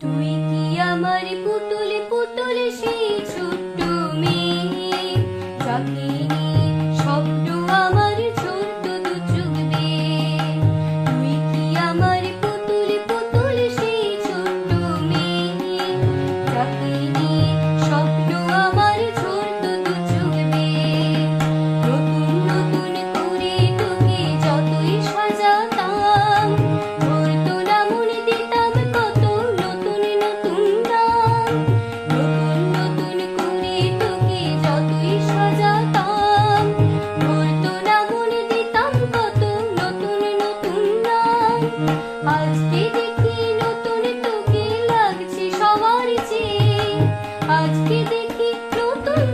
তুই কি আমার পুতুল পুতুল সেই ছোট্ট মেয়ে? যাকে স্বপ্ন আমার ছোট্ট দু চোখ তুই কি আমার পুতুল পুতুল সেই ছোট্ট মেয়ে? যাকে আজকে দেখি নতুন তোকে লাগছে সবার চেয়ে? আজকে দেখি নতুন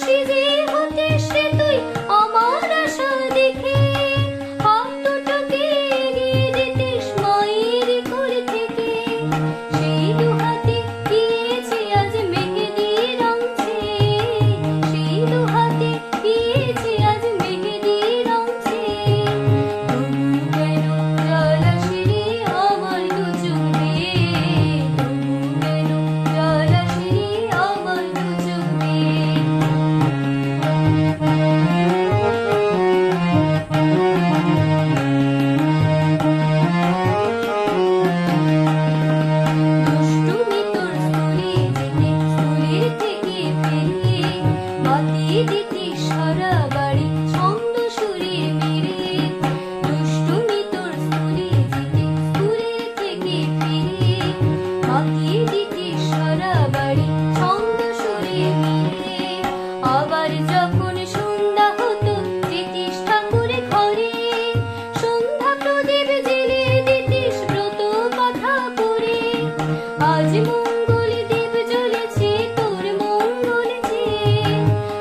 she's.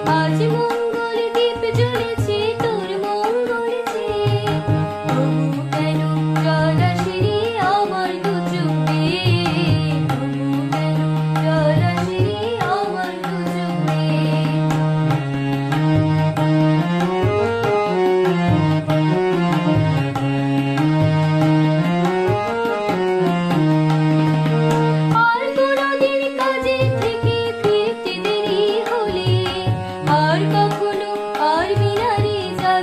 啊，寂寞。